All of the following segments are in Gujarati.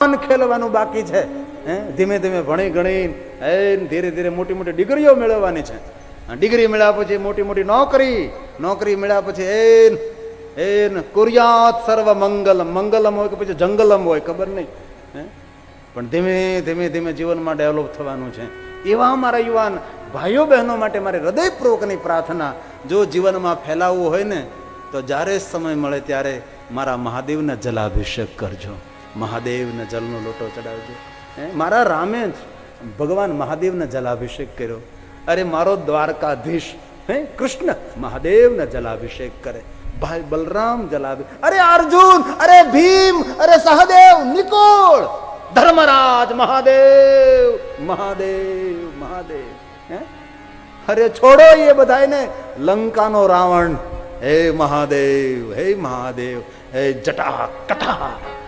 મન ખેલવાનું બાકી છે, હે? ધીમે ધીમે ભણી ગણી ધીરે ધીરે મોટી મોટી ડિગ્રીઓ મેળવવાની છે. ડિગ્રી મેળવ્યા પછી મોટી મોટી નોકરી નોકરી મેળવ્યા પછી એન એન કુર્યાત સર્વ મંગલમ મંગલમ હોય કે પછી જંગલમ હોય, ખબર નહીં પણ ધીમે ધીમે ધીમે જીવનમાં ડેવલપ થવાનું છે. એવા મારા યુવાન ભાઈઓ બહેનો માટે મારી હૃદયપૂર્વકની પ્રાર્થના, જો જીવનમાં ફેલાવવું હોય ને, તો જ્યારે સમય મળે ત્યારે મારા મહાદેવના જલાભિષેક કરજો. મહાદેવને જલનો લોટો ચડાવજો. મારા રામે જ ભગવાન મહાદેવને જલાભિષેક કર્યો. અરે, મારો દ્વારકાધીશ, હે, કૃષ્ણ મહાદેવને જલાભિષેક કરે. ભાઈ બલરામ જલાભિ, અરે, અર્જુન, અરે, ભીમ, અરે, સહદેવ, નિકોળ, ધર્મરાજ મહાદેવ મહાદેવ મહાદેવ, હે? અરે, છોડો એ બધાને લંકાનો રાવણ, હે, મહાદેવ હે મહાદેવ, હે જટા હે?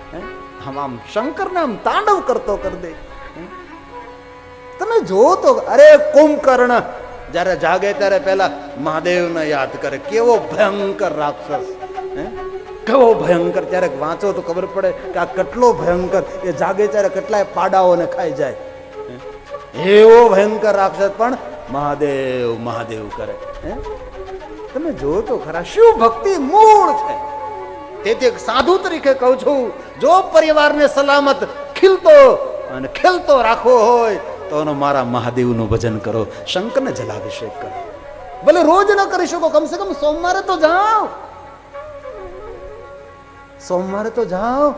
આમ આમ શંકરને આમ તાંડવ કરતો કરી દે તમે જો તો અરે કુંભકર્ણ, જ્યારે જાગે ત્યારે પહેલા મહાદેવને યાદ કરે કેવો ભયંકર રાક્ષસ? કેવો ભયંકર ત્યારે વાંચો તો ખબર પડે કે આ કેટલો ભયંકર, એ જાગે ત્યારે કેટલાય પાડાઓને ખાઈ જાય? એવો ભયંકર રાક્ષસ પણ મહાદેવ મહાદેવ કરે હે? તમે જો તો ખરા, શિવ ભક્તિ મૂળ છે તેથી સાધુ તરીકે કહું છું, જો પરિવારને સલામત ખીલતો અને ખેલતો રાખવો હોય, તો મારા મહાદેવનું ભજન કરો શંકરને જલાભિષેક કરો. ભલે રોજ ન કરી શકો, કમસે કમ સોમવારે તો જાઓ. સોમવારે તો જાઓ.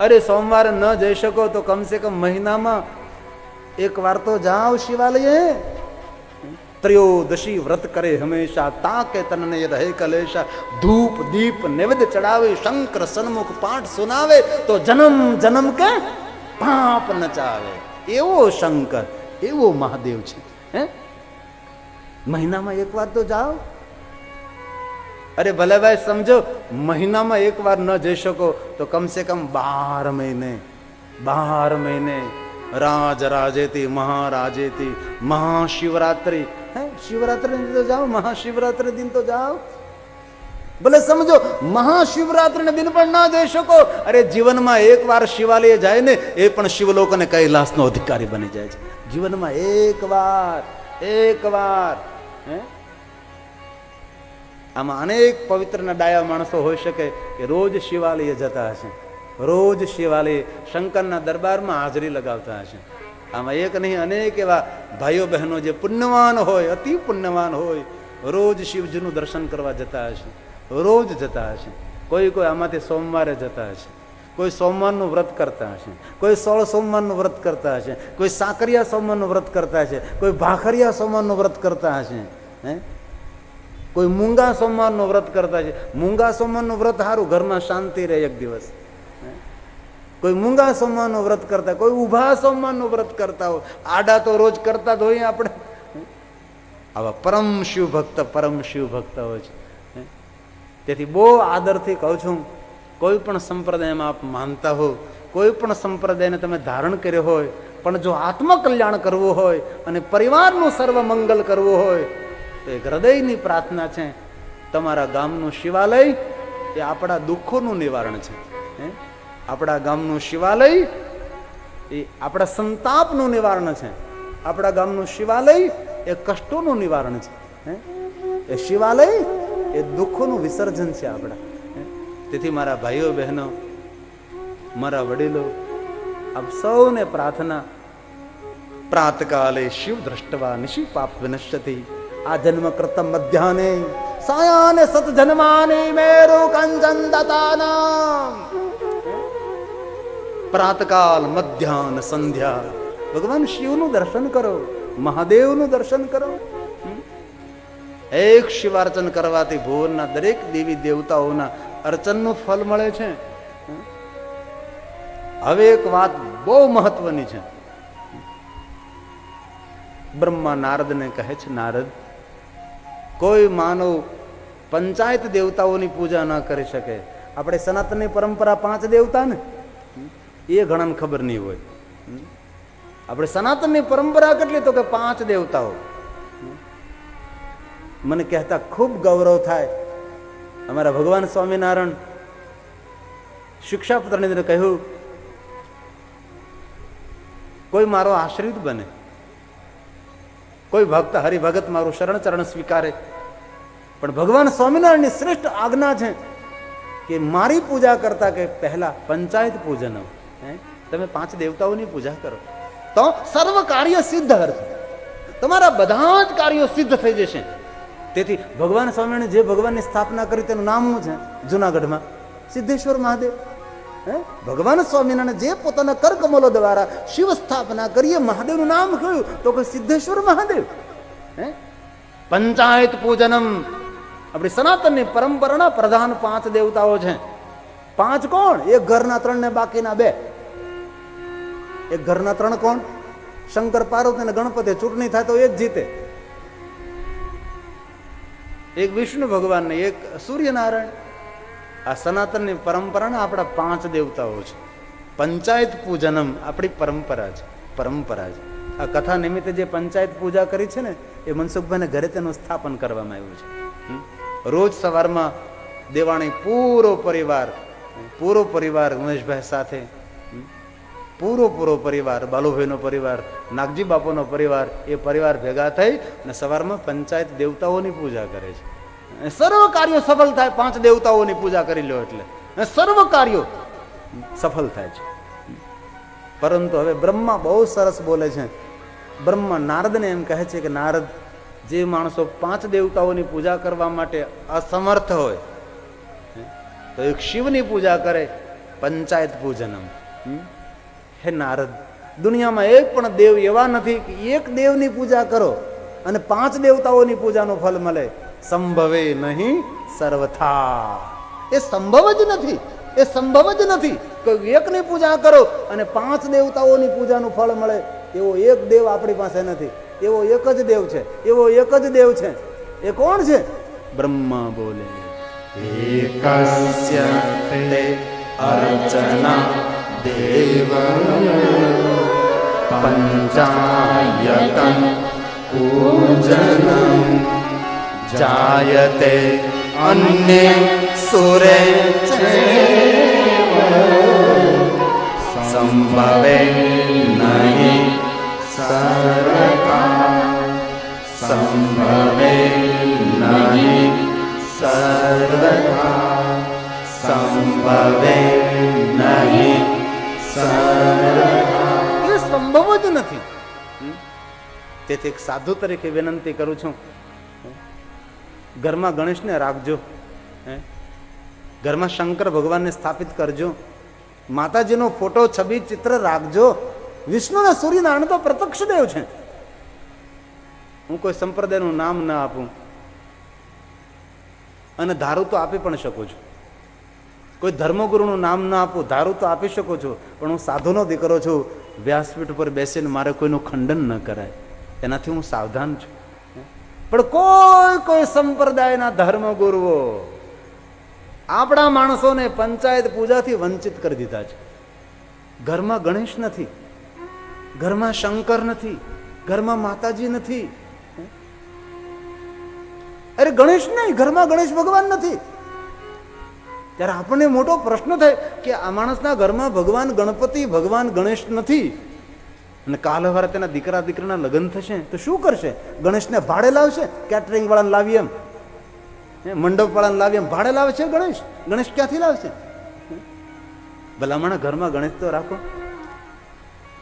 અરે સોમવારે ન જઈ શકો તો કમસે કમ મહિનામાં એક વાર તો જાઓ શિવાલયે. ત્રયોદશી વ્રત કરે હંમેશા તાકે તનને રહે કલેશા ધૂપ દીપ નૈવેદ્ય ચડાવે શંકર સન્મુખ પાઠ સુનાવે તો જન્મ જન્મ કે પાપ નચાવે એવો શંકર એવો મહાદેવ છે હે મહિનામાં એક વાર તો જાઓ અરે ભલે ભાઈ સમજો મહિનામાં એક વાર ન જઈ શકો તો કમસે કમ બાર મહિને બાર મહિને રાજ રાજેતી મહારાજેતી મહાશિવરાત્રી શિવરાત્રી દિન તો જાઓ, મહાશિવરાત્રિ દિન તો જાઓ. ભલે સમજો મહાશિવરાત્રી દિન પણ ના જઈ શકો. અરે જીવનમાં એક વાર શિવાલય જાય ને, એ પણ શિવલોક અને કૈલાસનો અધિકારી બની જાય છે. જીવનમાં એક વાર એક વાર, હે? આમાં અનેક પવિત્રના ડાયા માણસો હોઈ શકે કે રોજ શિવાલય જતા હશે. રોજ શિવાલય, શંકરના દરબારમાં હાજરી લગાવતા હશે. આમાં એક નહીં, અનેક એવા ભાઈઓ બહેનો જે પુણ્યવાન હોય, અતિ પુણ્યવાન હોય, રોજ શિવજીનું દર્શન કરવા જતા હશે, રોજ જતા હશે. કોઈ કોઈ આમાંથી સોમવારે જતા હશે, કોઈ સોમવારનું વ્રત કરતા હશે, કોઈ સોળ સોમવારનું વ્રત કરતા હશે, કોઈ સાકરિયા સોમવારનું વ્રત કરતા હશે, કોઈ ભાખરિયા સોમવારનું વ્રત કરતા હશે, હે? કોઈ મૂંગા સોમવારનું વ્રત કરતા છે મૂંગા સોમવારનું વ્રત સારું ઘરમાં શાંતિ રહે એક દિવસ? કોઈ મૂંગા સોમવારનું વ્રત કરતા, કોઈ ઊભા સોમવારનું વ્રત કરતા હોય આડા તો રોજ કરતા જ હોઈએ આપણે આવા પરમ શિવ ભક્ત, પરમ શિવ ભક્ત હોય છે? તેથી બહુ આદરથી કહું છું, કોઈ પણ સંપ્રદાયમાં આપ માનતા હો, કોઈ પણ સંપ્રદાયને તમે ધારણ કર્યો હોય, પણ જો આત્મકલ્યાણ કરવું હોય અને પરિવારનું સર્વમંગલ કરવું હોય, તો એક હૃદયની પ્રાર્થના છે, તમારા ગામનું શિવાલય એ આપણા દુઃખોનું નિવારણ છે હે? આપણા ગામનું શિવાલય એ આપણા સંતાપનું નિવારણ છે આપણા ગામનું શિવાલય એ કષ્ટોનું નિવારણ છે? એ શિવાલય એ દુઃખોનું વિસર્જન છે આપણા? તેથી મારા ભાઈઓ, બહેનો, મારા વડીલો, આપ સૌને પ્રાર્થના, પ્રાતકાલે શિવ દ્રષ્ટવા નિશિ પાપ વિનશ્યતિ, આ જન્મ કૃતમ મધ્યાને સાયાને સત જન્માને મેરુ કંચન દતાનામ પ્રાતકાલ, મધ્યાહન, સંધ્યા. ભગવાન શિવનું દર્શન કરો, મહાદેવનું દર્શન કરો? એક શિવાર્ચન કરવાથી ભુવનના દરેક દેવી દેવતાઓના અર્ચનનું ફળ મળે છે. હવે એક વાત બહુ મહત્વની છે. બ્રહ્મા નારદને કહે છે, નારદ, કોઈ માનવ પંચાયત દેવતાઓની પૂજા ન કરી શકે. આપણે સનાતનની પરંપરા પાંચ દેવતા ને એ ઘણાને ખબર નહીં હોય. આપણે સનાતનની પરંપરા કેટલી તો કે પાંચ દેવતાઓ. મને કહેતા ખૂબ ગૌરવ થાય. અમારા ભગવાન સ્વામિનારાયણ શિક્ષાપત્રની અંદર કહ્યું, કોઈ મારો આશ્રિત બને, કોઈ ભક્ત હરિભગત મારું શરણ ચરણ સ્વીકારે, પણ ભગવાન સ્વામિનારાયણની શ્રેષ્ઠ આજ્ઞા છે કે મારી પૂજા કરતા કે પહેલા પંચાયત પૂજન તમે પાંચ દેવતાઓની પૂજા કરો. તો સર્વ કાર્ય સિદ્ધ અર્થ તમારા બધા જ કાર્યો સિદ્ધ થઈ જશે. તેથી ભગવાન સ્વામીને જે ભગવાનની સ્થાપના કરી તેનું નામ છે? જુનાગઢમાં. સિદ્ધેશ્વર મહાદેવ. ભગવાન સ્વામિનારાયણ જે પોતાના કરકમલો દ્વારા શિવ સ્થાપના કરીએ, મહાદેવનું નામ કહ્યું, તો કે સિદ્ધેશ્વર મહાદેવ. હે? પંચાયત પૂજનમ. આપણી સનાતનની પરંપરાના પ્રધાન પાંચ દેવતાઓ છે. પાંચ કોણ? એક ઘરના ત્રણ ને બાકીના બે. એક ઘરના ત્રણ કોણ? શંકર પાર્વતી અને ગણપતિ, ચૂંટણી થાય તો એ જ જીતે. એક વિષ્ણુ ભગવાનને, એક સૂર્યનારાયણ. આ સનાતનની પરંપરાના આપણા પાંચ દેવતાઓ છે. પંચાયત પૂજનમ આપણી પરંપરા છે પરંપરા છે. આ કથા નિમિત્તે જે પંચાયત પૂજા કરી છે ને, એ મનસુખભાઈને ઘરે તેનું સ્થાપન કરવામાં આવ્યું છે. રોજ સવારમાં દેવાણી પૂરો પરિવાર પૂરો પરિવાર ઉમેશભાઈ સાથે. પૂરો પૂરો પરિવાર, બાલુભાઈનો પરિવાર, નાગજી બાપુનો પરિવાર, એ પરિવાર ભેગા થઈ અને સવારમાં પંચાયત દેવતાઓની પૂજા કરે છે. સર્વ કાર્યો સફળ થાય, પાંચ દેવતાઓની પૂજા કરી લો એટલે. સર્વ કાર્યો સફળ થાય છે. પરંતુ હવે બ્રહ્મા બહુ સરસ બોલે છે. બ્રહ્મા નારદને એમ કહે છે કે નારદ, જે માણસો પાંચ દેવતાઓની પૂજા કરવા માટે અસમર્થ હોય તો એક શિવની પૂજા કરે, પંચાયત પૂજનમ? હે નારદ, દુનિયામાં એક પણ દેવ એવા નથી કે એક દેવની પૂજા કરો અને પાંચ દેવતાઓની પૂજાનું ફલ મળે. સંભવે નહીં સર્વથા. એ સંભવ જ નથી, એ સંભવ જ નથી કે એકની પૂજા કરો અને પાંચ દેવતાઓની પૂજાનું ફળ મળે. એવો એક દેવ આપણી પાસે નથી, એવો એક જ દેવ છે, એવો એક જ દેવ છે. એ કોણ છે? બ્રહ્મા બોલે. એકસ્ય તે અર્ચના देव पञ्चायतं पूजनं जायते अन्ये सुरे चैव सम्भवे नहि सर्वथा सम्भवे नहि सर्वथा सम्भवे જ નથી. તેથી એક સાધુ તરીકે વિનંતી કરું છું. ઘરમાં ગણેશને રાખજો. ઘરમાં શંકર ભગવાનને સ્થાપિત કરજો. માતાજીનો ફોટો, છબી, ચિત્ર રાખજો. વિષ્ણુ સૂર્યનારાયણ તો પ્રત્યક્ષ દેવ છે. હું કોઈ સંપ્રદાયનું નામ ના આપું. અને ધારું તો આપી પણ શકું છું. કોઈ ધર્મગુરુનું નામ ના આપું, ધારું તો આપી શકું છું. પણ હું સાધુનો દીકરો છું. વ્યાસપીઠ ઉપર બેસીને મારે કોઈનું ખંડન ન કરાય. એનાથી હું સાવધાન છું. પણ કોઈ કોઈ સંપ્રદાયના ધર્મગુરુઓ આપણા માણસોને પંચાયત પૂજાથી વંચિત કરી દીધા છે. ઘરમાં ગણેશ નથી. ઘરમાં શંકર નથી. ઘરમાં માતાજી નથી. અરે ગણેશ નહીં, ઘરમાં ગણેશ ભગવાન નથી. ત્યારે આપણને મોટો પ્રશ્ન થાય કે આ માણસના ઘરમાં ભગવાન ગણપતિ, ભગવાન ગણેશ નથી. અને કાલ હવારે તેના દીકરા, દીકરીના લગ્ન થશે, તો શું કરશે? ગણેશને ભાડે લાવશે? કેટરિંગ વાળાને લાવી એમ. મંડપ વાળાને લાવી એમ. ભાડે લાવે છે ગણેશ? ગણેશ ક્યાંથી લાવશે? ભલામણા ઘરમાં ગણેશ તો રાખો.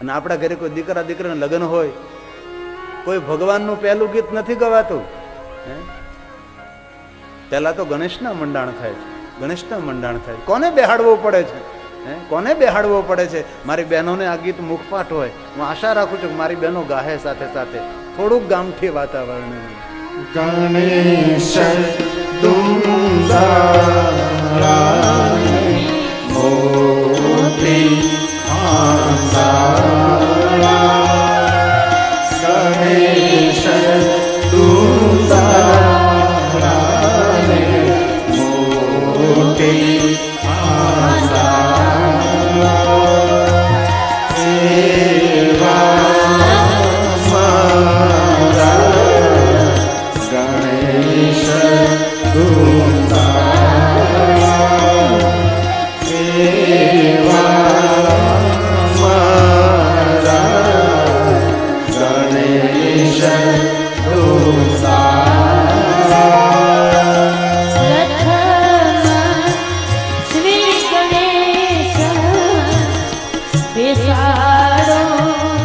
અને આપણા ઘરે કોઈ દીકરા, દીકરાના લગ્ન હોય, કોઈ ભગવાનનું પહેલું ગીત નથી ગવાતું. પહેલા તો ગણેશના મંડાણ થાય છે. ગણેશના મંડાણ થાય. કોને બેહાડવો પડે છે? હે? કોને બેહાડવો પડે છે? મારી બહેનોને આ ગીત મુખપાઠ હોય. હું આશા રાખું છું કે મારી બહેનો ગાહે સાથે સાથે. થોડુંક ગામઠી વાતાવરણ ગણેશ મોતી બેસાડો.